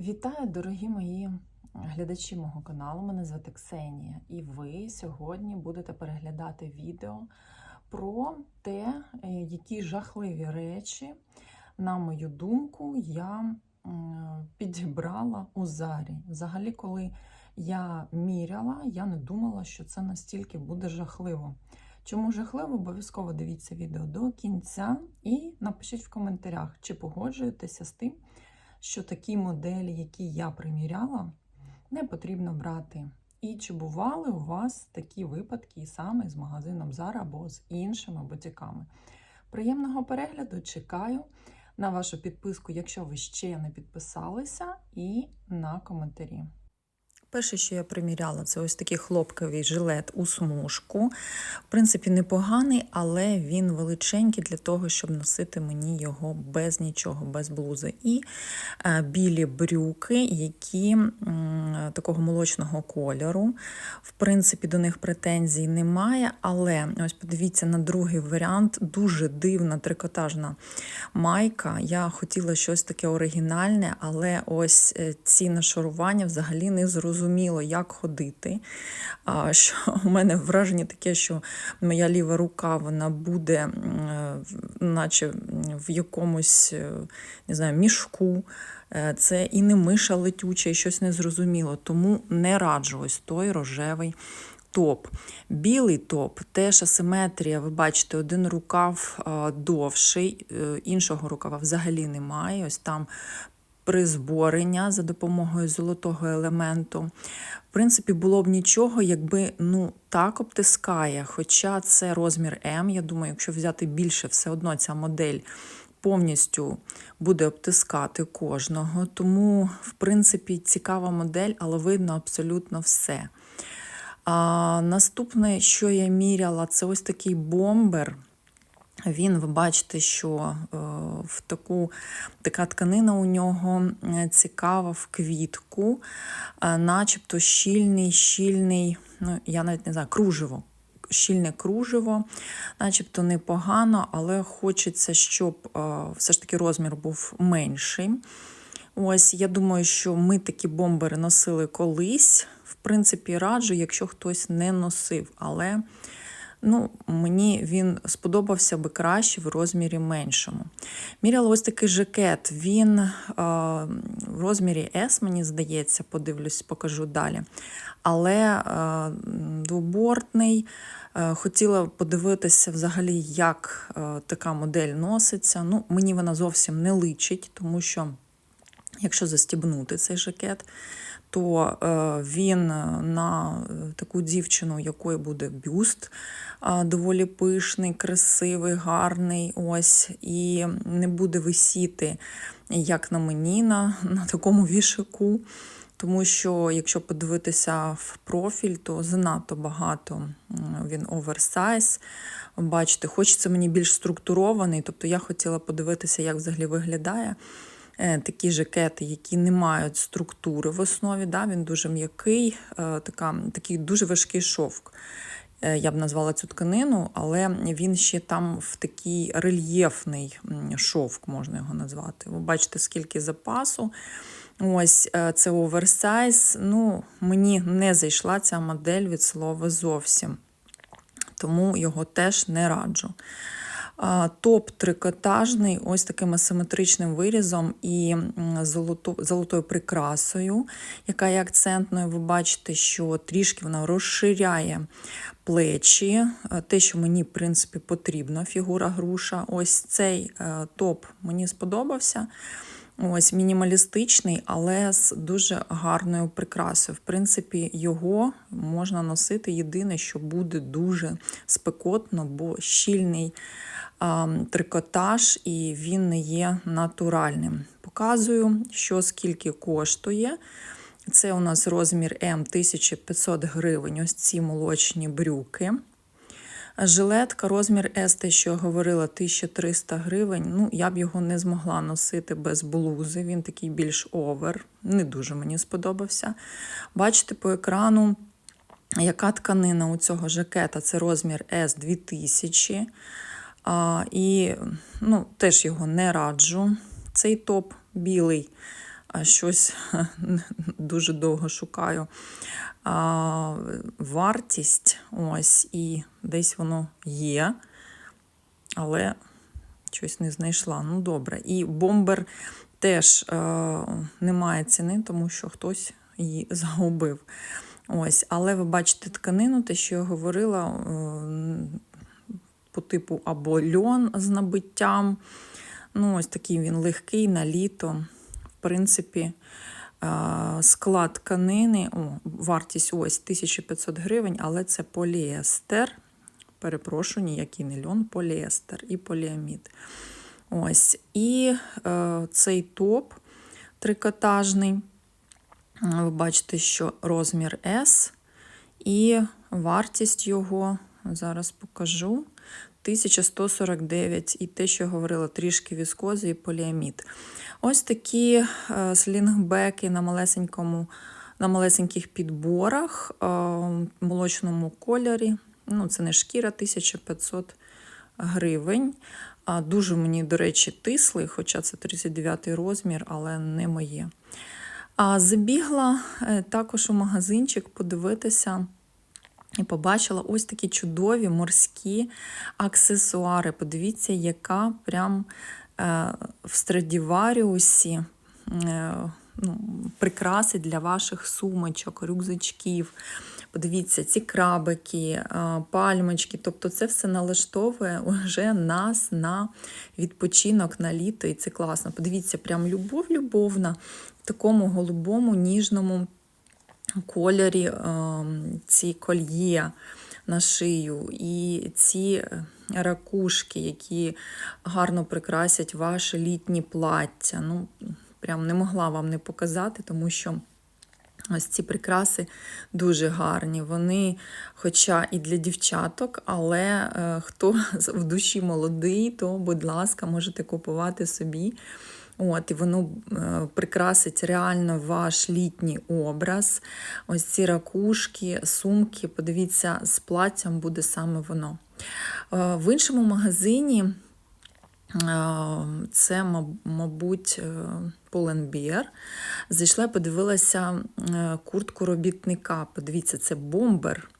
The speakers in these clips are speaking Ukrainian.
Вітаю, дорогі мої глядачі мого каналу. Мене звати Ксенія, і ви сьогодні будете переглядати відео про те, е, які жахливі речі, на мою думку, я підібрала у зарі. Взагалі, коли я міряла, я не думала, що це настільки буде жахливо. Чому жахливо? Обов'язково дивіться відео до кінця і напишіть в коментарях, чи погоджуєтеся з тим, що такі моделі, які я приміряла, не потрібно брати. І чи бували у вас такі випадки саме з магазином Zara або з іншими бутіками? Приємного перегляду! Чекаю на вашу підписку, якщо ви ще не підписалися, і на коментарі. Перше, що я приміряла, це ось такий хлопковий жилет у смужку. В принципі, непоганий, але він величенький для того, щоб носити мені його без нічого, без блузи. І е, білі брюки, які такого молочного кольору. В принципі, до них претензій немає, але ось подивіться на другий варіант. Дуже дивна трикотажна майка. Я хотіла щось таке оригінальне, але ось е, ці нашарування взагалі не зрозуміло, як ходити. Що у мене враження таке, що моя ліва рука вона буде, наче в якомусь е, не знаю, мішку. Е, Це і не миша летюча, і щось незрозуміло. Тому не раджу ось той рожевий топ. Білий топ, теж асиметрія. Ви бачите, один рукав довший, е, іншого рукава взагалі немає. Ось там призборення за допомогою золотого елементу. В принципі, було б нічого, якби ну так обтискає. Хоча це розмір М. Я думаю, якщо взяти більше, все одно ця модель повністю буде обтискати кожного. Тому, в принципі, цікава модель, але видно абсолютно все. А, Наступне, що я міряла, це ось такий бомбер. Він, ви бачите, що е, в таку така тканина у нього е, цікава в квітку, е, начебто щільний, щільний, ну я навіть не знаю, кружево. Щільне кружево, начебто непогано, але хочеться, щоб все ж таки розмір був менший. Ось, я думаю, що ми такі бомбери носили колись. В принципі, раджу, якщо хтось не носив, але ну, мені він сподобався би краще в розмірі меншому. Міряла ось такий жакет. Він е, в розмірі S, мені здається, подивлюсь, покажу далі. Але е, двобортний. Е, Хотіла подивитися взагалі, як е, така модель носиться. Ну, Мені вона зовсім не личить, тому що. Якщо застібнути цей жакет, то е, він на таку дівчину, якої буде бюст, е, доволі пишний, красивий, гарний, ось, і не буде висіти, як на мені, на, на такому вішаку. Тому що, якщо подивитися в профіль, то занадто багато він оверсайз. Бачите, хочеться мені більш структурований, тобто я хотіла подивитися, як взагалі виглядає такі жакети, які не мають структури в основі. Да? Він дуже м'який, така, такий дуже важкий шовк. Я б назвала цю тканину, але він ще там в такий рельєфний шовк, можна його назвати. Ви бачите, скільки запасу. Ось це оверсайз. Ну, Мені не зайшла ця модель від слова зовсім, тому його теж не раджу. Топ трикотажний, ось таким асиметричним вирізом і золото, золотою прикрасою, яка є акцентною. Ви бачите, що трішки вона розширяє плечі, те, що мені, в принципі, потрібно, фігура груша. Ось цей топ мені сподобався. Ось мінімалістичний, але з дуже гарною прикрасою. В принципі, його можна носити єдине, що буде дуже спекотно, бо щільний трикотаж і він не є натуральним. Показую, що скільки коштує. Це у нас розмір М 1500 гривень, ось ці молочні брюки. Жилетка, розмір С, те, що я говорила, 1300 гривень. Ну, я б його не змогла носити без блузи. Він такий більш овер, не дуже мені сподобався. Бачите по екрану, яка тканина у цього жакета? Це розмір С 2000. А, І ну, теж його не раджу. Цей топ білий щось дуже довго шукаю. Вартість ось і десь воно є, але щось не знайшла. Ну, добре. І бомбер теж е, немає ціни, тому що хтось її загубив. Ось, Але ви бачите тканину, те, що я говорила, е, по типу або льон з набиттям. Ну, Ось такий він легкий на літо. Принципі, склад тканини, о, вартість ось 1500 гривень, але це поліестер. Перепрошую, ніякий не льон, поліестер і поліамід. Ось. І е, цей топ трикотажний. Ви бачите, що розмір S, і вартість його, зараз покажу, 1149. І те, що я говорила, трішки віскози і поліамід. Ось такі е, слінгбеки на малесенькому, на малесеньких підборах е, в молочному кольорі. Ну, Це не шкіра, 1500 гривень. Дуже мені, до речі, тисли, хоча це 39 розмір, але не моє. Забігла е, також у магазинчик подивитися і побачила ось такі чудові морські аксесуари. Подивіться, яка прям е, в Страдіваріусі е, ну, прикраси для ваших сумочок, рюкзачків. Подивіться, ці крабики, пальмочки. Тобто це все налаштовує вже нас на відпочинок на літо, і це класно. Подивіться, прям любов-любовна в такому голубому, ніжному кольорі ці кольє на шию, і ці ракушки, які гарно прикрасять ваше літнє плаття. Ну, Прям не могла вам не показати, тому що. Ось ці прикраси дуже гарні. Вони, хоча і для дівчаток, але е, хто в душі молодий, то, будь ласка, можете купувати собі. От, І воно е, прикрасить реально ваш літній образ. Ось ці ракушки, сумки, подивіться, з платтям буде саме воно. Е, в іншому магазині. Це, мабуть, Pull&Bear. Зайшла подивилася куртку робітника. Подивіться, це бомбер.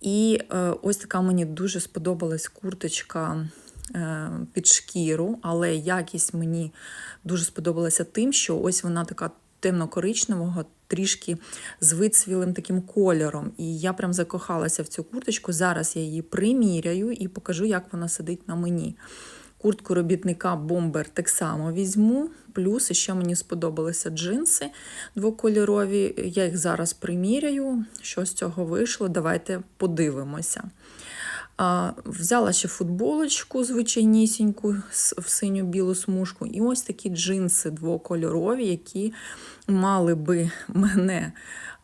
І ось така мені дуже сподобалась курточка під шкіру, але якість мені дуже сподобалася тим, що ось вона така темно-коричневого, трішки з вицвілим таким кольором. І я прям закохалася в цю курточку. Зараз я її приміряю і покажу, як вона сидить на мені. Куртку робітника бомбер так само візьму. Плюс ще мені сподобалися джинси двокольорові. Я їх зараз приміряю. Що з цього вийшло? Давайте подивимося. А, Взяла ще футболочку звичайнісіньку в синю-білу смужку. І ось такі джинси двокольорові, які мали би мене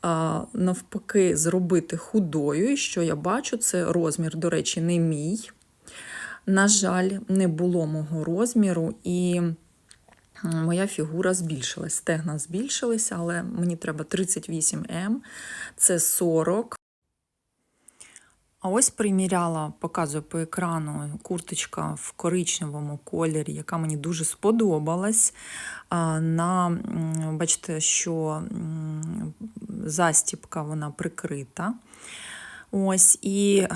а, навпаки зробити худою. І що я бачу, це розмір, до речі, не мій. На жаль, не було мого розміру, і моя фігура збільшилась. Стегна збільшилися, але мені треба 38М, це 40. А ось приміряла, показую по екрану курточка в коричневому кольорі, яка мені дуже сподобалась. На, Бачите, що застіпка вона прикрита. Ось І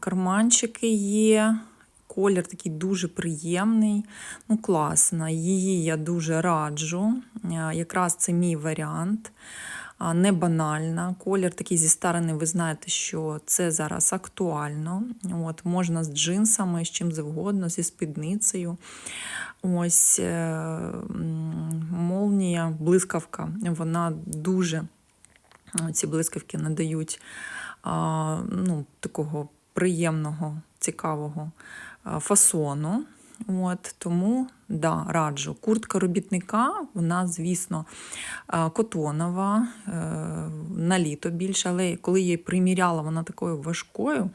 карманчики є. Колір такий дуже приємний, ну класна. Її я дуже раджу. Якраз це мій варіант не банальна. Колір такий зі старини, ви знаєте, що це зараз актуально. От, Можна з джинсами, з чим завгодно, зі спідницею. Ось е, молнія, блискавка, вона дуже ці блискавки надають ну, такого приємного, цікавого фасону. От, Тому да, раджу. Куртка робітника, вона, звісно, котонова, е, на літо більше, але коли я її приміряла, вона такою важкою.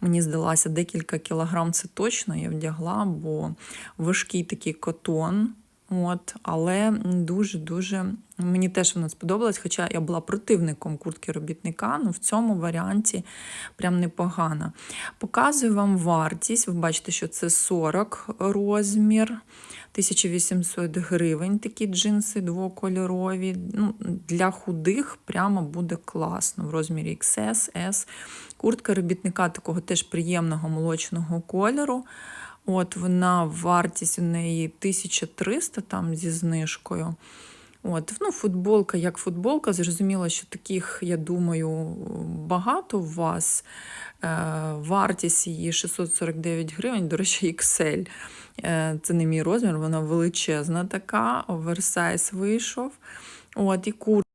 Мені здалося, декілька кілограм це точно я вдягла, бо важкий такий котон. От, але дуже-дуже мені теж вона сподобалась, хоча я була противником куртки робітника, ну в цьому варіанті прям непогана. Показую вам вартість. Ви бачите, що це 40 розмір, 1800 гривень такі джинси двокольорові. Ну, для худих прямо буде класно в розмірі XS, S. Куртка робітника такого теж приємного молочного кольору. От вона вартість у неї 1300 там зі знижкою. От, ну, футболка як футболка. Зрозуміло, що таких, я думаю, багато у вас. Е, вартість її 649 гривень, до речі, XL. Е, це не мій розмір, вона величезна така, оверсайз вийшов. От, і куртка.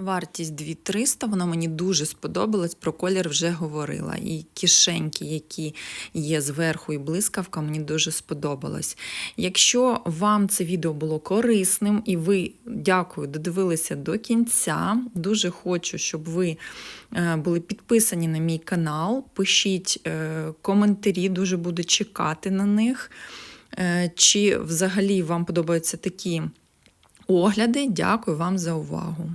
Вартість 2300, вона мені дуже сподобалась, про колір вже говорила. І кишеньки, які є зверху, і блискавка, мені дуже сподобалось. Якщо вам це відео було корисним і ви, дякую, додивилися до кінця, дуже хочу, щоб ви е, були підписані на мій канал. Пишіть е, коментарі, дуже буду чекати на них. Е, Чи взагалі вам подобаються такі огляди? Дякую вам за увагу.